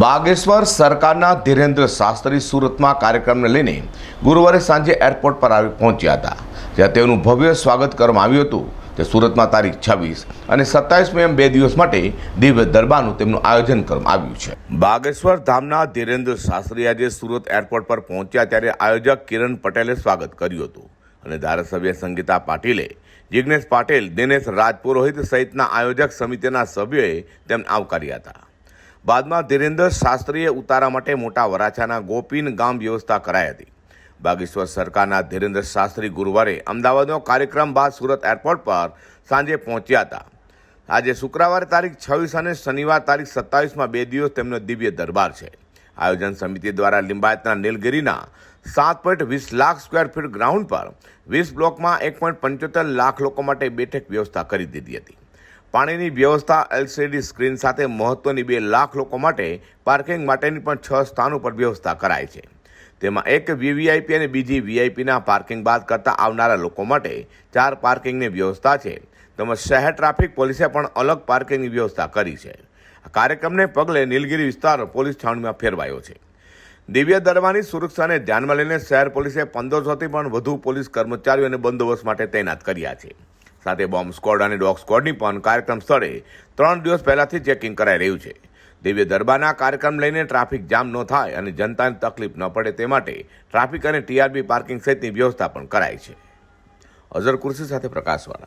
બાગેશ્વર સરકારના ધીરેન્દ્ર શાસ્ત્રી સુરતમાં કાર્યક્રમને લઈને ગુરુવારે સાંજે એરપોર્ટ પર આવી પહોંચ્યા હતા, જ્યાં તેનું ભવ્ય સ્વાગત કરવામાં આવ્યું હતું. તે સુરતમાં તારીખ છવ્વીસ અને સત્તાવીસમી એમ બે દિવસ માટે દિવ્ય દરબારનું તેમનું આયોજન કરવામાં આવ્યું છે. બાગેશ્વર ધામના ધીરેન્દ્ર શાસ્ત્રી આજે સુરત એરપોર્ટ પર પહોંચ્યા ત્યારે આયોજક કિરણ પટેલે સ્વાગત કર્યું હતું અને ધારાસભ્ય સંગીતા પાટીલે જિજ્ઞેશ પાટીલ, દિનેશ રાજપુરોહિત સહિતના આયોજક સમિતિના સભ્યોએ તેમને આવકાર્યા હતા. બાદમાં ધીરેન્દ્ર શાસ્ત્રીએ ઉતારા માટે મોટા વરાછાના ગોપીન ગામ વ્યવસ્થા કરાઈ હતી. બાગેશ્વર સરકારના ધીરેન્દ્ર શાસ્ત્રી ગુરુવારે અમદાવાદનો કાર્યક્રમ બાદ સુરત એરપોર્ટ પર સાંજે પહોંચ્યા હતા. આજે શુક્રવારે તારીખ છવ્વીસ અને શનિવાર તારીખ સત્તાવીસમાં બે દિવસ તેમનો દિવ્ય દરબાર છે. આયોજન સમિતિ દ્વારા લિંબાયતના નીલગિરીના સાત પોઈન્ટ વીસ લાખ સ્ક્વેર ફીટ ગ્રાઉન્ડ પર વીસ બ્લોકમાં એક પોઈન્ટ પંચોતેર લાખ લોકો માટે બેઠક વ્યવસ્થા કરી દીધી હતી. પાણીની વ્યવસ્થા એલસીડી સ્ક્રીન સાથે મહત્વની બે લાખ લોકો માટે, પાર્કિંગ માટેની પણ છ સ્થાનો પર વ્યવસ્થા કરાઈ છે. તેમાં એક વીવીઆઈપી અને બીજી વીઆઈપીના પાર્કિંગ બાદ કરતા આવનારા લોકો માટે ચાર પાર્કિંગની વ્યવસ્થા છે. તેમજ શહેર ટ્રાફિક પોલીસે પણ અલગ પાર્કિંગની વ્યવસ્થા કરી છે. આ કાર્યક્રમને પગલે નીલગીરી વિસ્તાર પોલીસ છાવણીમાં ફેરવાયો છે. દિવ્ય દરબારની સુરક્ષાને ધ્યાનમાં લઈને શહેર પોલીસે પંદરસોથી પણ વધુ પોલીસ કર્મચારીઓને બંદોબસ્ત માટે તૈનાત કર્યા છે. સાથે બોમ્બ સ્કોડ અને ડોગ સ્કોડની પણ કાર્યક્રમ સ્થળે ત્રણ દિવસ પહેલાથી ચેકિંગ કરાઈ રહ્યું છે. દિવ્ય દરબારના કાર્યક્રમ લઈને ટ્રાફિક જામ ન થાય અને જનતાને તકલીફ ન પડે તે માટે ટ્રાફિક અને ટીઆરબી પાર્કિંગ સહિતની વ્યવસ્થા પણ કરાઈ છે. અઝર કુર્સી સાથે પ્રકાશવાળા.